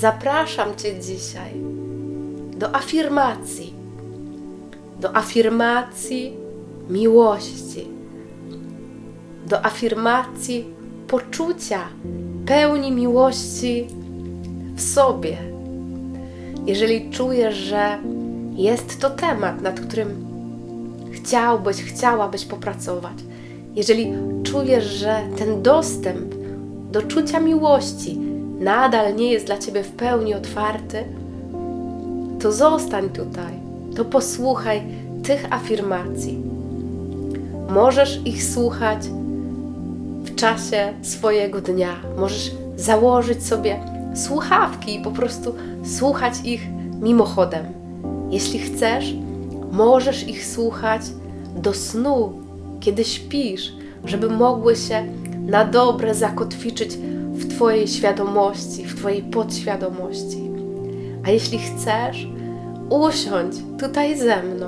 zapraszam Cię dzisiaj do afirmacji, do afirmacji miłości, do afirmacji poczucia pełni miłości w sobie. Jeżeli czujesz, że jest to temat, nad którym chciałbyś, chciałabyś popracować, jeżeli czujesz, że ten dostęp do czucia miłości nadal nie jest dla Ciebie w pełni otwarty, to zostań tutaj, to posłuchaj tych afirmacji. Możesz ich słuchać w czasie swojego dnia. Możesz założyć sobie słuchawki i po prostu słuchać ich mimochodem. Jeśli chcesz, możesz ich słuchać do snu, kiedy śpisz, żeby mogły się na dobre zakotwiczyć w Twojej świadomości, w Twojej podświadomości. A jeśli chcesz, usiądź tutaj ze mną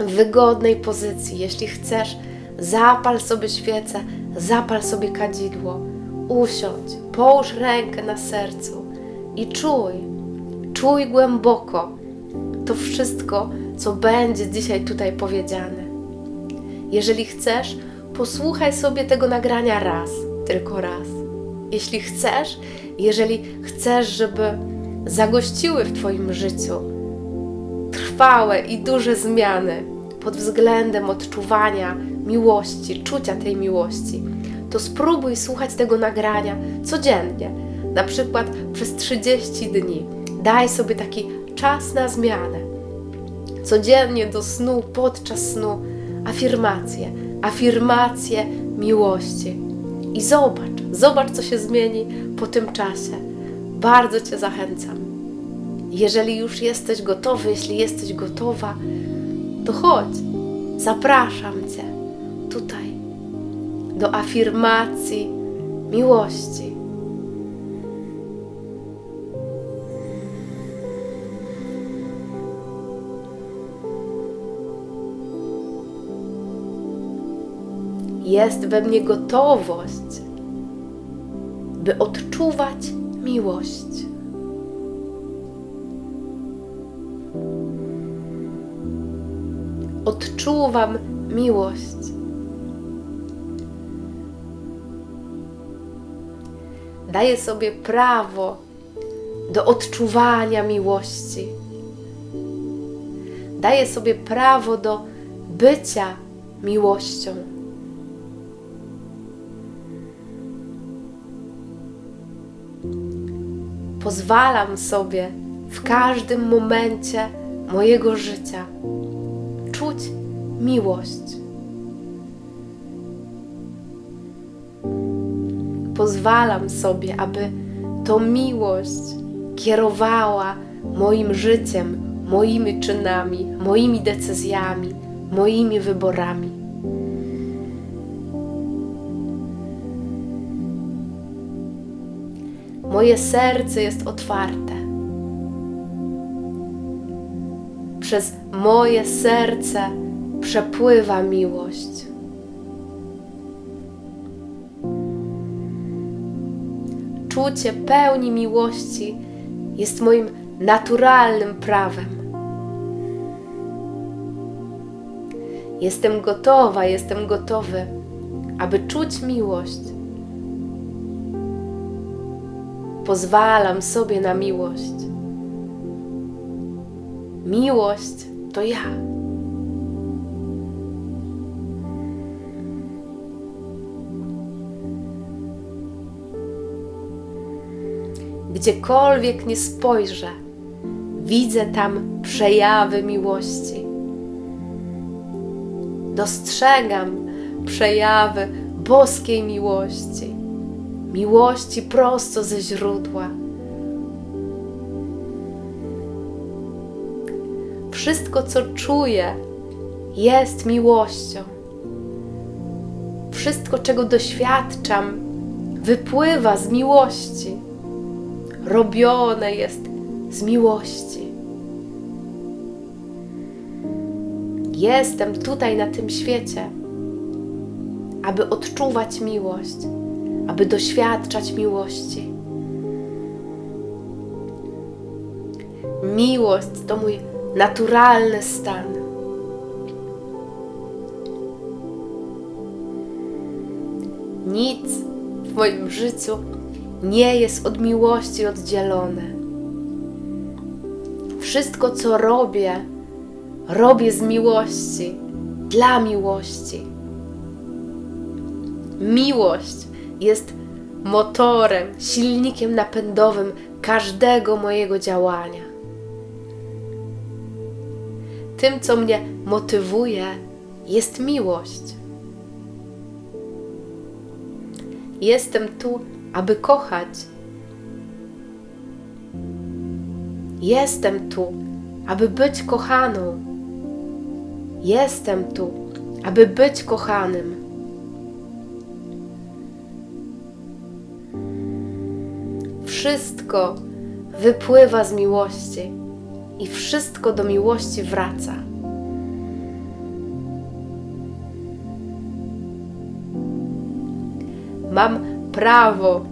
w wygodnej pozycji. Jeśli chcesz, zapal sobie świecę, zapal sobie kadzidło, usiądź, połóż rękę na sercu i czuj, czuj głęboko to wszystko, co będzie dzisiaj tutaj powiedziane. Jeżeli chcesz, posłuchaj sobie tego nagrania raz, tylko raz. Jeśli chcesz, jeżeli chcesz, żeby zagościły w Twoim życiu trwałe i duże zmiany pod względem odczuwania miłości, czucia tej miłości, to spróbuj słuchać tego nagrania codziennie, na przykład przez 30 dni. Daj sobie taki czas na zmianę. Codziennie do snu, podczas snu, afirmacje, afirmacje miłości. I zobacz, zobacz, co się zmieni po tym czasie. Bardzo Cię zachęcam. Jeżeli już jesteś gotowy, jeśli jesteś gotowa, to chodź, zapraszam Cię tutaj do afirmacji miłości. Jest we mnie gotowość, by odczuwać miłość. Odczuwam miłość. Daję sobie prawo do odczuwania miłości. Daję sobie prawo do bycia miłością. Pozwalam sobie w każdym momencie mojego życia czuć miłość. Pozwalam sobie, aby to miłość kierowała moim życiem, moimi czynami, moimi decyzjami, moimi wyborami. Moje serce jest otwarte. Przez moje serce przepływa miłość. Czucie pełni miłości jest moim naturalnym prawem. Jestem gotowa, jestem gotowy, aby czuć miłość pozwalam sobie na miłość. Miłość to ja. Gdziekolwiek nie spojrzę, widzę tam przejawy miłości. Dostrzegam przejawy boskiej miłości miłości prosto ze źródła. Wszystko, co czuję, jest miłością. Wszystko, czego doświadczam, wypływa z miłości. Robione jest z miłości. Jestem tutaj na tym świecie, aby odczuwać miłość aby doświadczać miłości. Miłość to mój naturalny stan. Nic w moim życiu nie jest od miłości oddzielone. Wszystko, co robię, robię z miłości, dla miłości. Miłość jest motorem, silnikiem napędowym każdego mojego działania. Tym, co mnie motywuje, jest miłość. Jestem tu, aby kochać. Jestem tu, aby być kochaną. Jestem tu, aby być kochanym. Wszystko wypływa z miłości i wszystko do miłości wraca. Mam prawo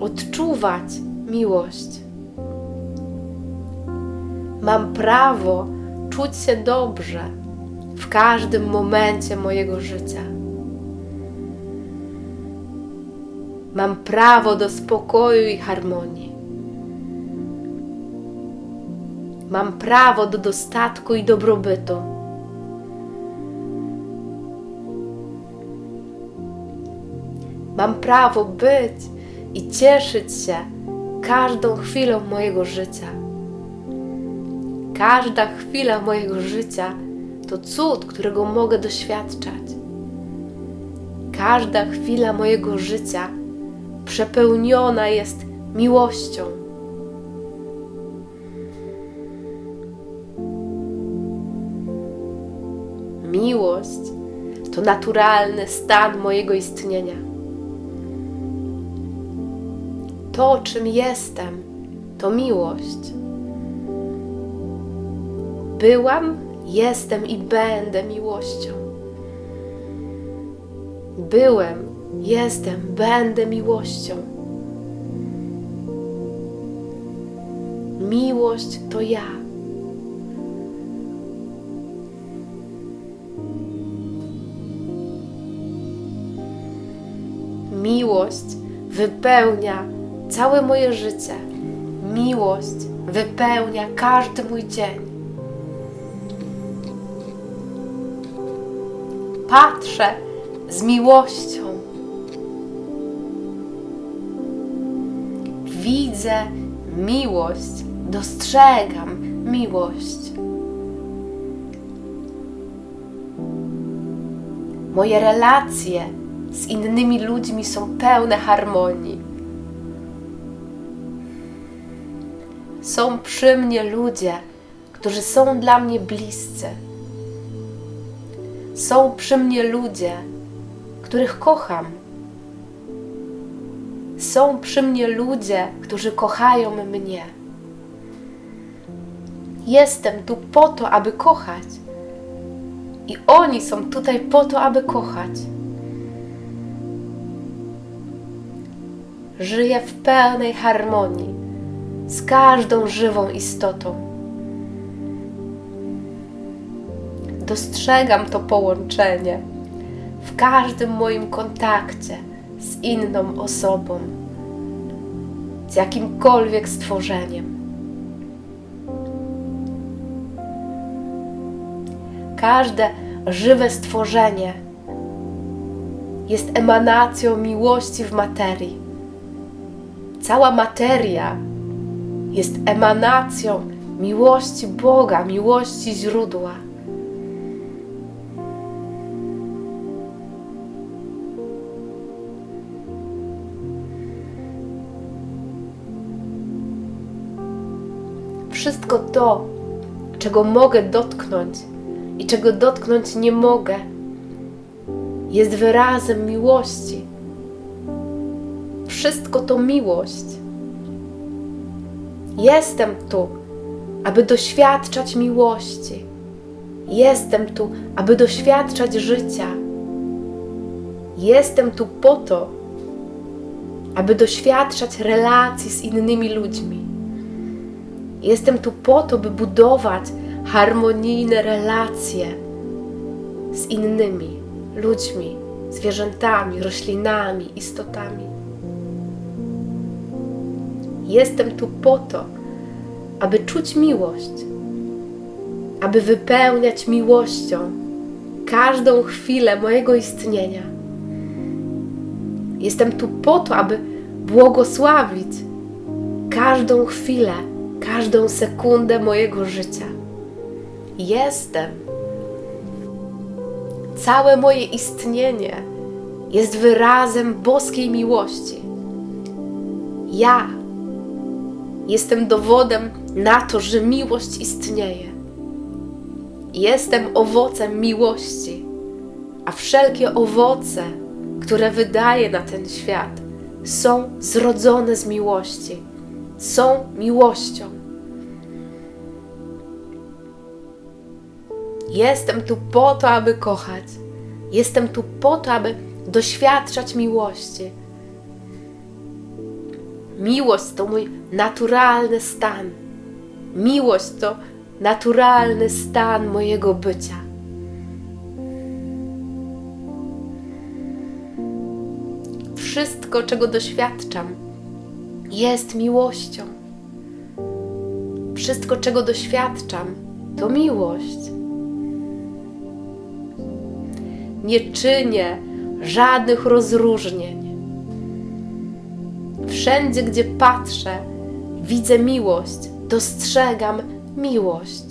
odczuwać miłość. Mam prawo czuć się dobrze w każdym momencie mojego życia. Mam prawo do spokoju i harmonii. Mam prawo do dostatku i dobrobytu. Mam prawo być i cieszyć się każdą chwilą mojego życia. Każda chwila mojego życia to cud, którego mogę doświadczać. Każda chwila mojego życia przepełniona jest miłością. Miłość to naturalny stan mojego istnienia. To, czym jestem, to miłość. Byłam, jestem i będę miłością. Byłem, jestem, będę miłością. Miłość to ja. Miłość wypełnia całe moje życie. Miłość wypełnia każdy mój dzień. Patrzę z miłością. Widzę miłość, dostrzegam miłość. Moje relacje z innymi ludźmi są pełne harmonii. Są przy mnie ludzie, którzy są dla mnie bliscy. Są przy mnie ludzie, których kocham. Są przy mnie ludzie, którzy kochają mnie. Jestem tu po to, aby kochać. I oni są tutaj po to, aby kochać. Żyję w pełnej harmonii z każdą żywą istotą. Dostrzegam to połączenie w każdym moim kontakcie z inną osobą, z jakimkolwiek stworzeniem. Każde żywe stworzenie jest emanacją miłości w materii. Cała materia jest emanacją miłości Boga, miłości źródła. Wszystko to, czego mogę dotknąć i czego dotknąć nie mogę, jest wyrazem miłości. Wszystko to miłość. Jestem tu, aby doświadczać miłości. Jestem tu, aby doświadczać życia. Jestem tu po to, aby doświadczać relacji z innymi ludźmi. Jestem tu po to, by budować harmonijne relacje z innymi ludźmi, zwierzętami, roślinami, istotami. Jestem tu po to, aby czuć miłość, aby wypełniać miłością każdą chwilę mojego istnienia. Jestem tu po to, aby błogosławić każdą chwilę, każdą sekundę mojego życia. Jestem. Całe moje istnienie jest wyrazem boskiej miłości. Ja jestem dowodem na to, że miłość istnieje. Jestem owocem miłości, a wszelkie owoce, które wydaje na ten świat, są zrodzone z miłości, są miłością. Jestem tu po to, aby kochać. Jestem tu po to, aby doświadczać miłości. Miłość to mój naturalny stan. Miłość to naturalny stan mojego bycia. Wszystko, czego doświadczam, jest miłością. Wszystko, czego doświadczam, to miłość. Nie czynię żadnych rozróżnień. Wszędzie, gdzie patrzę, widzę miłość, dostrzegam miłość.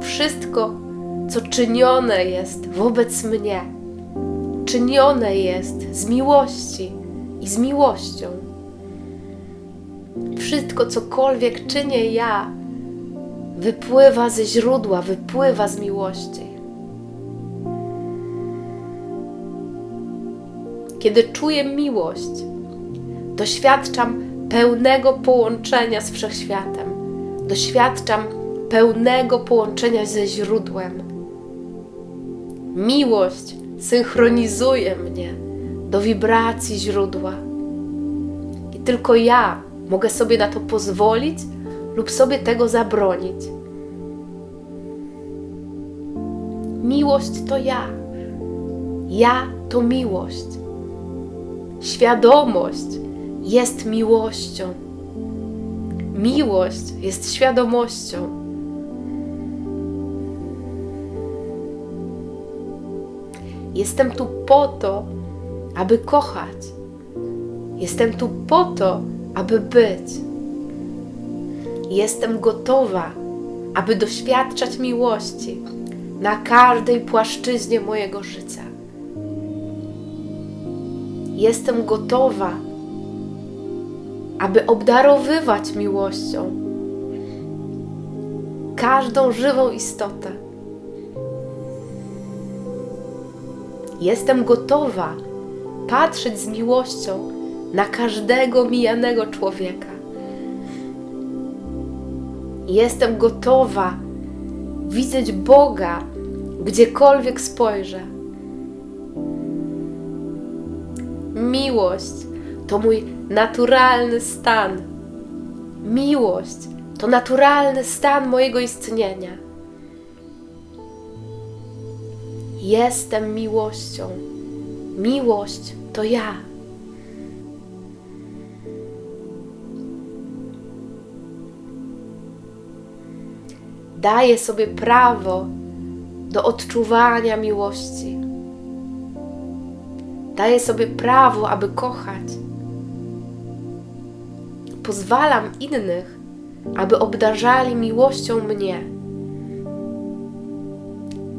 Wszystko, co czynione jest wobec mnie, czynione jest z miłości i z miłością. Wszystko, cokolwiek czynię ja, wypływa ze źródła, wypływa z miłości. Kiedy czuję miłość, doświadczam pełnego połączenia z wszechświatem, doświadczam pełnego połączenia ze źródłem. Miłość synchronizuje mnie do wibracji źródła. I tylko ja mogę sobie na to pozwolić lub sobie tego zabronić. Miłość to ja. Ja to miłość. Świadomość jest miłością. Miłość jest świadomością. Jestem tu po to, aby kochać. Jestem tu po to, aby być. Jestem gotowa, aby doświadczać miłości na każdej płaszczyźnie mojego życia. Jestem gotowa, aby obdarowywać miłością każdą żywą istotę. Jestem gotowa patrzeć z miłością na każdego mijanego człowieka. Jestem gotowa widzieć Boga gdziekolwiek spojrzę. Miłość to mój naturalny stan. Miłość to naturalny stan mojego istnienia. Jestem miłością. Miłość to ja. Daję sobie prawo do odczuwania miłości. Daję sobie prawo, aby kochać. Pozwalam innych, aby obdarzali miłością mnie.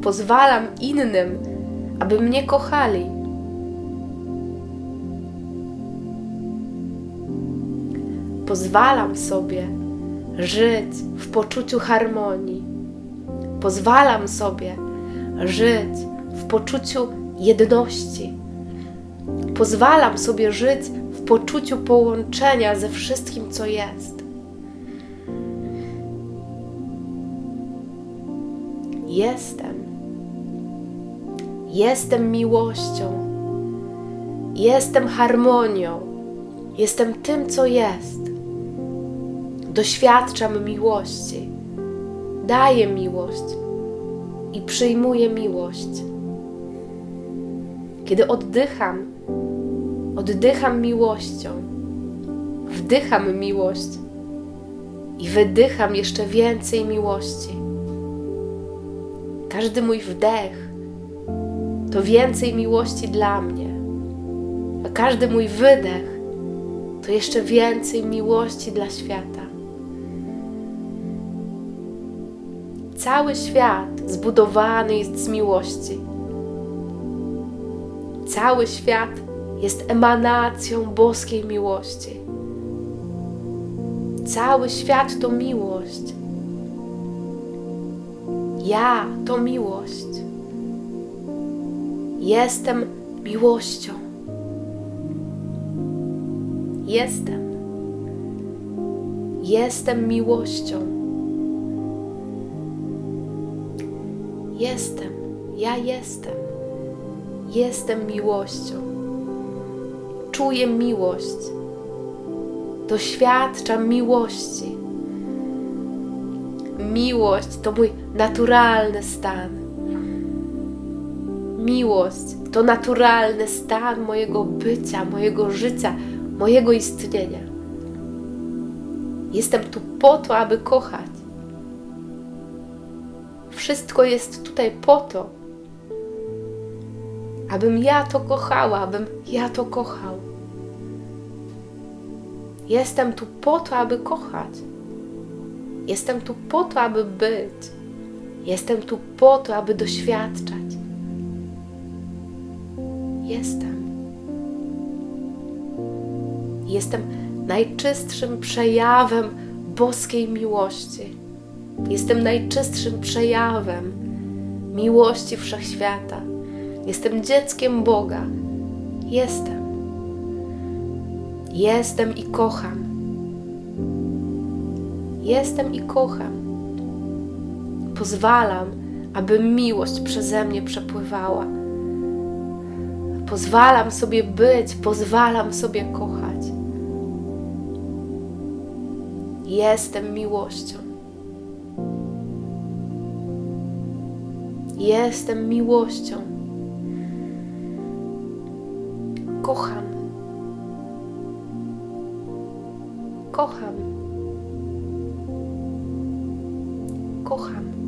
Pozwalam innym, aby mnie kochali. Pozwalam sobie żyć w poczuciu harmonii. Pozwalam sobie żyć w poczuciu jedności. Pozwalam sobie żyć w poczuciu połączenia ze wszystkim, co jest. Jestem. Jestem miłością. Jestem harmonią. Jestem tym, co jest. Doświadczam miłości, daję miłość i przyjmuję miłość. Kiedy oddycham, oddycham miłością, wdycham miłość i wydycham jeszcze więcej miłości. Każdy mój wdech to więcej miłości dla mnie, a każdy mój wydech to jeszcze więcej miłości dla świata. Cały świat zbudowany jest z miłości. Cały świat jest emanacją boskiej miłości. Cały świat to miłość. Ja to miłość. Jestem miłością. Jestem. Jestem miłością. Jestem. Ja jestem. Jestem miłością. Czuję miłość. Doświadczam miłości. Miłość to mój naturalny stan. Miłość to naturalny stan mojego bycia, mojego życia, mojego istnienia. Jestem tu po to, aby kochać. Wszystko jest tutaj po to, abym ja to kochała, abym ja to kochał. Jestem tu po to, aby kochać. Jestem tu po to, aby być. Jestem tu po to, aby doświadczać. Jestem. Jestem najczystszym przejawem boskiej miłości. Jestem najczystszym przejawem miłości wszechświata. Jestem dzieckiem Boga. Jestem. Jestem i kocham. Jestem i kocham. Pozwalam, aby miłość przeze mnie przepływała. Pozwalam sobie być, pozwalam sobie kochać. Jestem miłością. Jestem miłością. Kocham. Kocham. Kocham.